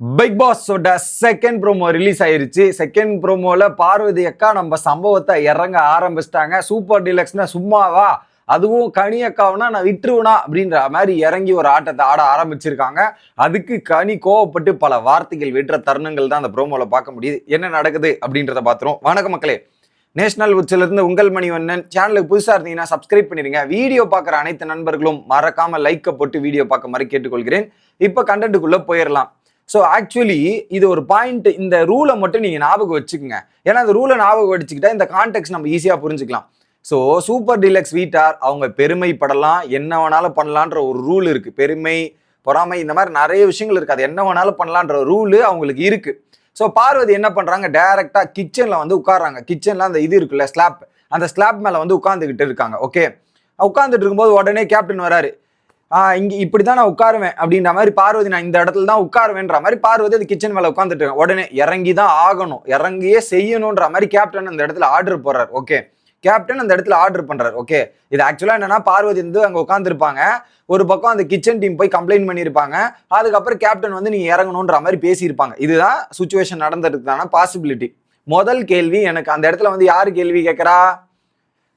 Big பாஸோட second promo release ஆயிருச்சு. Second ப்ரோமோல பார்வதி அக்கா நம்ம சம்பவத்தை இறங்க ஆரம்பிச்சிட்டாங்க. சூப்பர் டிலக்ஸ்னா சும்மாவா? அதுவும் கனி அக்காவுனா நான் விட்டுருவனா அப்படின்ற மாதிரி இறங்கி ஒரு ஆட்டத்தை ஆட ஆரம்பிச்சிருக்காங்க. அதுக்கு கனி கோவப்பட்டு பல வார்த்தைகள் விடுற தருணங்கள் தான் அந்த ப்ரோமோல பார்க்க முடியுது. என்ன நடக்குது அப்படின்றத பார்த்துரும் வணக்க மக்களே. நேஷனல் உச்சிலிருந்து உங்கள் மணிவண்ணன். சேனலுக்கு புதுசாக இருந்தீங்கன்னா சப்ஸ்கிரைப் பண்ணிடுங்க வீடியோ பார்க்குற அனைத்து நண்பர்களும் மறக்காமல் லைக்கை போட்டு வீடியோ பார்க்க மாதிரி கேட்டுக்கொள்கிறேன். இப்போ கண்டென்ட்டுக்குள்ளே போயிடலாம். ஸோ ஆக்சுவலி இது ஒரு பாயிண்ட் இந்த ரூலை மட்டும் நீங்கள் ஞாபகம் வச்சுக்கோங்க. ஏன்னா அந்த ரூலை ஞாபகம் வச்சுக்கிட்டா இந்த கான்டெக்ட் நம்ம ஈஸியாக புரிஞ்சுக்கலாம். ஸோ சூப்பர் டீலக்ஸ் வீட்டார் அவங்க பெருமைப்படலாம் என்ன வேணாலும் பண்ணலான்ற ஒரு ரூல் இருக்குது பெருமை பொறாமை இந்த மாதிரி நிறைய விஷயங்கள் இருக்குது அது என்ன வேணாலும் பண்ணலான்ற ரூலு அவங்களுக்கு இருக்குது ஸோ பார்வதி என்ன பண்ணுறாங்க டைரெக்டாக கிச்சனில் வந்து உட்கார்றாங்க. கிச்சனில் அந்த இது இருக்குல்ல ஸ்லாப் அந்த ஸ்லாப் மேலே வந்து உட்காந்துக்கிட்டு இருக்காங்க. ஓகே உட்காந்துட்டு இருக்கும்போது உடனே கேப்டன் வராரு. இங்கே இப்படி தான் நான் உட்காருவேன் அப்படின்ற மாதிரி பார்வதி நான் இந்த இடத்துல தான் உட்காருவேன்ற மாதிரி பார்வதி அது கிச்சன் மேலே உட்காந்துட்டு இருக்கேன் உடனே இறங்கி தான் ஆகணும். இறங்கியே செய்யணுன்ற மாதிரி கேப்டன் அந்த இடத்துல ஆர்டர் போடுறாரு. ஓகே கேப்டன் அந்த இடத்துல ஆர்டர் பண்ணுறார் ஓகே இது ஆக்சுவலாக என்னன்னா பார்வதி வந்து அங்கே உட்காந்துருப்பாங்க ஒரு பக்கம் அந்த கிச்சன் டீம் போய் கம்ப்ளைண்ட் பண்ணியிருப்பாங்க. அதுக்கப்புறம் கேப்டன் வந்து நீங்கள் இறங்கணுன்ற மாதிரி பேசியிருப்பாங்க. இதுதான் சுச்சுவேஷன் நடந்ததுக்கான பாசிபிலிட்டி முதல் கேள்வி எனக்கு அந்த இடத்துல வந்து யார் கேள்வி கேட்குறா?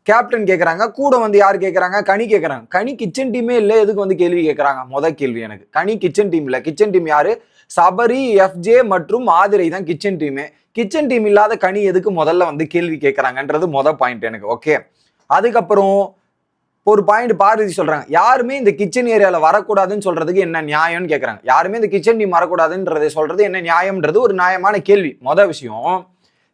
கேப்டன் கேட்குறாங்க கூட வந்து யார் கேட்குறாங்க கனி கேட்குறாங்க கனி கிச்சன் டீமே இல்லை எதுக்கு வந்து கேள்வி கேட்குறாங்க மொதல் கேள்வி எனக்கு. கனி கிச்சன் டீம் இல்லை. கிச்சன் டீம் யாரு? சபரி எஃப்ஜே மற்றும் ஆதிரை தான் கிச்சன் டீமே கிச்சன் டீம் இல்லாத கனி எதுக்கு முதல்ல வந்து கேள்வி கேட்குறாங்கன்றது மொதல் பாயிண்ட் எனக்கு ஓகே அதுக்கப்புறம் ஒரு பாயிண்ட் பார்வதி சொல்றாங்க. யாருமே இந்த கிச்சன் ஏரியாவில் வரக்கூடாதுன்னு சொல்றதுக்கு என்ன நியாயம்னு கேட்குறாங்க யாருமே இந்த கிச்சன் டீம் வரக்கூடாதுன்றதை சொல்றது என்ன நியாயம்ன்றது ஒரு நியாயமான கேள்வி. மொதல் விஷயம்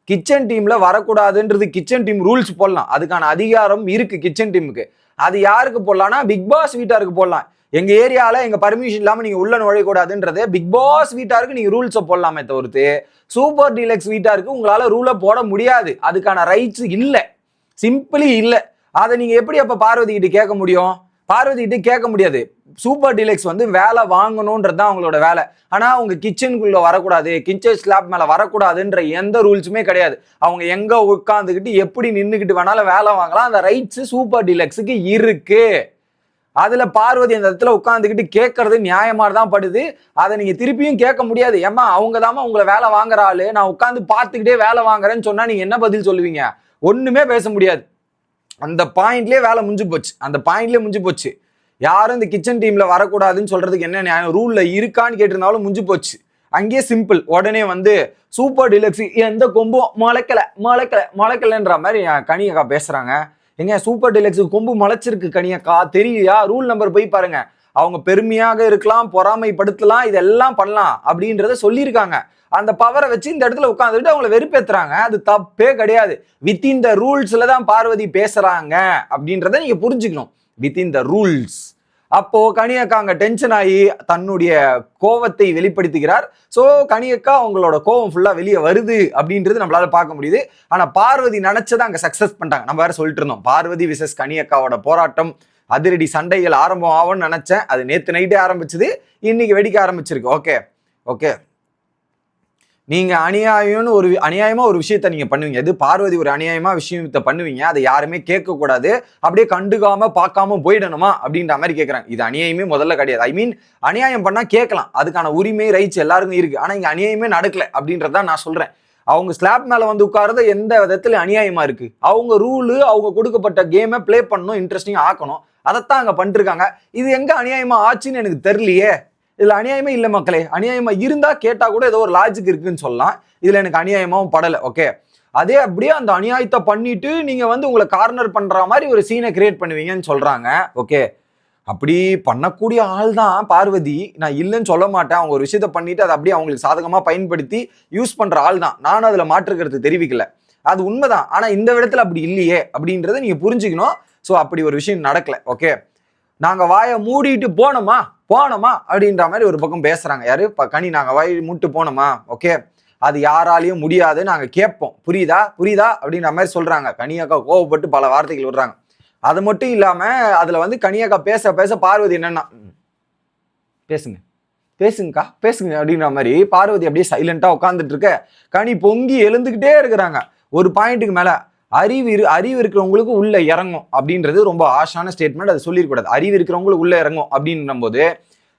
கிச்சன் டீம்ல வரக்கூடாதுன்றது கிச்சன் டீம் ரூல்ஸ் போடலாம். அதுக்கான அதிகாரம் இருக்கு கிச்சன் டீமுக்கு அது யாருக்கு போடலாம்னா பிக் பாஸ் வீட்டாருக்கு போடலாம். எங்க ஏரியால எங்க பர்மிஷன் இல்லாம நீங்க உள்ள நுழையக்கூடாதுன்றது பிக் பாஸ் வீட்டாருக்கு நீங்க ரூல்ஸை போடலாமே தவிர்த்து சூப்பர் டீலக்ஸ் வீட்டாருக்கு உங்களால ரூலை போட முடியாது. அதுக்கான ரைட்ஸ் இல்லை. சிம்பிளி இல்லை. அதை நீங்க எப்படி அப்ப பார்வதி கிட்ட கேட்க முடியும்? பார்வதிக்கிட்டே கேட்க முடியாது. சூப்பர் டிலெக்ஸ் வந்து வேலை வாங்கணுன்றது தான் அவங்களோட வேலை. ஆனால் அவங்க கிச்சனுக்குள்ள வரக்கூடாது கிச்சன் ஸ்லாப் மேலே வரக்கூடாதுன்ற எந்த ரூல்ஸுமே கிடையாது. அவங்க எங்கே உட்காந்துக்கிட்டு எப்படி நின்றுக்கிட்டு வேணாலும் வேலை வாங்கலாம். அந்த ரைட்ஸு சூப்பர் டீலக்ஸுக்கு இருக்கு. அதில் பார்வதி அந்த இடத்துல உட்காந்துக்கிட்டு கேட்கறது நியாயமாக தான் படுது. அதை நீங்கள் திருப்பியும் கேட்க முடியாது. ஏமா அவங்க தாமா உங்களை வேலை வாங்குற ஆளு. நான் உட்காந்து பார்த்துக்கிட்டே வேலை வாங்குறேன்னு சொன்னால் நீங்கள் என்ன பதில் சொல்லுவீங்க? ஒன்றுமே பேச முடியாது. அந்த பாயிண்ட்லயே வேலை முடிஞ்சு போச்சு. அந்த பாயிண்ட்லயே முடிஞ்சு போச்சு. யாரும் இந்த கிச்சன் டீம்ல வரக்கூடாதுன்னு சொல்றதுக்கு என்ன நியாயம்? ரூல்ல இருக்கான்னு கேட்டிருந்தாலும் முடிஞ்சு போச்சு. அங்கேயே சிம்பிள் உடனே வந்து சூப்பர் டிலக்ஸ் எந்த கொம்பும் முளைக்கல முளைக்கல முளைக்கலன்ற மாதிரி கனியக்கா பேசுறாங்க. எங்க சூப்பர் டிலக்ஸ் கொம்பு முளைச்சிருக்கு கனியக்கா. தெரியலையா ரூல் நம்பர் போய் பாருங்க. அவங்க பெருமையாக இருக்கலாம் பொறாமைப்படுத்தலாம் இதெல்லாம் பண்ணலாம் அப்படின்றத சொல்லியிருக்காங்க. அந்த பவரை வச்சு இந்த இடத்துல உட்காந்துட்டு அவங்கள வெறுப்பேத்துறாங்க. அது தப்பே கிடையாது. வித்தின் த ரூல்ஸ்ல தான் பார்வதி பேசுறாங்க அப்படின்றத நீங்க புரிஞ்சுக்கணும். வித்தின் த ரூல்ஸ் அப்போ கனியக்கா அங்க டென்ஷன் ஆகி தன்னுடைய கோவத்தை வெளிப்படுத்துகிறார். ஸோ கனியக்கா அவங்களோட கோவம் ஃபுல்லா வெளியே வருது அப்படின்றது நம்மளால பார்க்க முடியுது. ஆனா பார்வதி நினைச்சதை அங்க சக்சஸ் பண்ணிட்டாங்க. நம்ம வேற சொல்லிட்டு இருந்தோம். பார்வதி விசஸ் கனியக்காவோட போராட்டம் அதிரடி சண்டைகள் ஆரம்பம் ஆகும்னு நினைச்சேன். அது நேத்து நைட்டே ஆரம்பிச்சது. இன்னைக்கு வெடிக்க ஆரம்பிச்சிருக்கு. ஓகே ஓகே நீங்க அநியாயம்னு ஒரு அநியாயமாக அநியாயமா ஒரு விஷயத்த நீங்க பண்ணுவீங்க. இது பார்வதி ஒரு அநியாயமா விஷயத்த பண்ணுவீங்க. அதை யாருமே கேட்க கூடாது அப்படியே கண்டுக்காம பார்க்காம போயிடணுமா? அப்படின்ற மாதிரி கேட்கறாங்க இது அநியாயமே முதல்ல கிடையாது. ஐ மீன் அநியாயம் பண்ணா கேட்கலாம். அதுக்கான உரிமை ரைட்ஸ் எல்லாருக்கும் இருக்கு. ஆனா இங்க அநியாயமே நடக்கல அப்படின்றத நான் சொல்றேன். அவங்க ஸ்லாப் மேலே வந்து உட்கார்றது எந்த விதத்துல அநியாயமா இருக்கு. அவங்க ரூலு அவங்க கொடுக்கப்பட்ட கேமை ப்ளே பண்ணணும் இன்ட்ரெஸ்டிங் ஆக்கணும். அதைத்தான் அங்கே பண்ணிருக்காங்க. இது எங்கே அநியாயமாக ஆச்சுன்னு எனக்கு தெரியலையே. இதில் அநியாயமே இல்லை மக்களே. அநியாயமாக இருந்தால் கேட்டால் கூட ஏதோ ஒரு லாஜிக் இருக்குன்னு சொல்லலாம். இதில் எனக்கு அநியாயமாகவும் படலை. ஓகே அதே அப்படியே அந்த அநியாயத்தை பண்ணிட்டு நீங்கள் வந்து உங்களை கார்னர் பண்ணுற மாதிரி ஒரு சீனை கிரியேட் பண்ணுவீங்கன்னு சொல்கிறாங்க ஓகே அப்படி பண்ணக்கூடிய ஆள் தான் பார்வதி. நான் இல்லைன்னு சொல்ல மாட்டேன். அவங்க ஒரு விஷயத்த பண்ணிட்டு அதை அப்படியே அவங்களுக்கு சாதகமாக பயன்படுத்தி யூஸ் பண்ணுற ஆள் தான் நானும் அதில் மாற்றுக்கிறது தெரிவிக்கல. அது உண்மைதான். ஆனால் இந்த விடத்தில் அப்படி இல்லையே அப்படின்றத நீங்கள் புரிஞ்சுக்கணும். ஸோ அப்படி ஒரு விஷயம் நடக்கல ஓகே நாங்கள் வாயை மூடிட்டு போனோமா? போனோமா? அப்படின்ற மாதிரி ஒரு பக்கம் பேசுகிறாங்க யாரு? இப்போ கனி நாங்கள் வாய் மூட்டு போனோமா? ஓகே அது யாராலையும் முடியாது. நாங்கள் கேட்போம். புரியுதா? புரியுதா? அப்படின்ற மாதிரி சொல்கிறாங்க கனியாக்கா கோவப்பட்டு பல வார்த்தைகள் விடுறாங்க. அது மட்டும் இல்லாமல் அதில் வந்து கனியாக்கா பேச பேச பார்வதி என்னென்னா பேசுங்க. பேசுங்கக்கா பேசுங்க அப்படின்ற மாதிரி பார்வதி அப்படியே சைலண்ட்டாக உட்காந்துட்டு இருக்க. கனி பொங்கி எழுந்துக்கிட்டே இருக்கிறாங்க. ஒரு பாயிண்ட்டுக்கு மேலே. அறிவு இரு அறிவு இருக்கிறவங்களுக்கு உள்ள இறங்கும் அப்படின்றது ரொம்ப ஆஷான ஸ்டேட்மெண்ட் அது சொல்லியிருக்கூடாது அறிவு இருக்கிறவங்களுக்கு உள்ள இறங்கும் அப்படின்னும் போது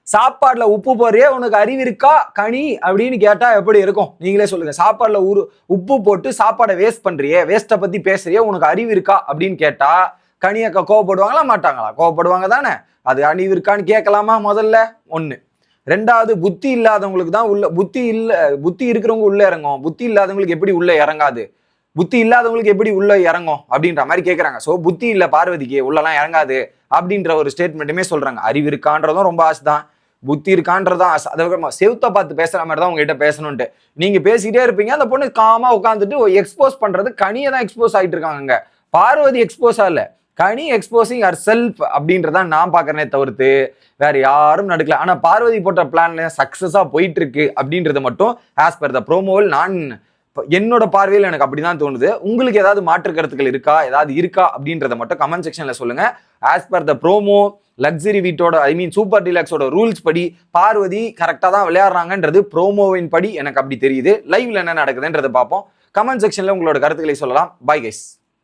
சாப்பாடுல உப்பு போறியே உனக்கு அறிவு இருக்கா? கனி அப்படின்னு கேட்டா எப்படி இருக்கும்? நீங்களே சொல்லுங்க. சாப்பாடுல உரு உப்பு போட்டு சாப்பாடை வேஸ்ட் பண்றியே? வேஸ்ட்டை பத்தி பேசுறியே? உனக்கு அறிவு இருக்கா? அப்படின்னு கேட்டா கனி அக்கா கோவப்படுவாங்களா? மாட்டாங்களா? கோவப்படுவாங்க தானே. அது அறிவு இருக்கான்னு கேட்கலாமா முதல்ல? ஒன்று ரெண்டாவது புத்தி இல்லாதவங்களுக்கு தான் உள்ள புத்தி இல்லை புத்தி இருக்கிறவங்க உள்ளே இறங்கும். புத்தி இல்லாதவங்களுக்கு எப்படி உள்ளே இறங்காது? புத்தி இல்லாதவங்களுக்கு எப்படி உள்ள இறங்கும் அப்படின்ற மாதிரி கேட்குறாங்க ஸோ புத்தி இல்லை பார்வதிக்கு உள்ளலாம் இறங்காது அப்படின்ற ஒரு ஸ்டேட்மெண்ட்டுமே சொல்கிறாங்க அறிவு இருக்கான்றதும் ரொம்ப ஆசை தான் புத்தி இருக்கான்றதும் ஆசை. அதை செவுத்த பார்த்து பேசுகிற மாதிரி தான் உங்ககிட்ட பேசணுன்ட்டு நீங்கள் பேசிக்கிட்டே இருப்பீங்க அந்த பொண்ணு காமாக உட்காந்துட்டு எக்ஸ்போஸ் பண்ணுறது கனியை தான் எக்ஸ்போஸ் ஆகிட்டு இருக்காங்கங்க. பார்வதி எக்ஸ்போஸாக இல்லை. கனி எக்ஸ்போசிங் ஹர் செல்ஃப் அப்படின்றதான் நான் பார்க்குறேனே தவிர்த்து வேற யாரும் நடக்கல. ஆனால் பார்வதி போட்ட பிளான்ல சக்ஸஸாக போயிட்டு இருக்கு அப்படின்றது மட்டும் ஆஸ் பர் த ப்ரோமோவில் நான் என்னோட பார்வையில் எனக்கு அப்படிதான் தோணுது. உங்களுக்கு ஏதாவது மாற்று கருத்துக்கள் இருக்கா? ஏதாவது இருக்கா? அப்படின்றத மட்டும் கமெண்ட் செக்ஷன்ல சொல்லுங்க. As per the promo luxury வீட்டோட ஐ மீன் சூப்பர் டிலக்ஸோட ரூல்ஸ் படி பார்வதி கரெக்டாக தான் விளையாடுறாங்கன்றது ப்ரோமோவின் படி எனக்கு அப்படி தெரியுது. லைவ்ல என்ன நடக்குதுன்றதை பார்ப்போம். கமெண்ட் செக்ஷன்ல உங்களோட கருத்துக்களை சொல்லலாம். Bye guys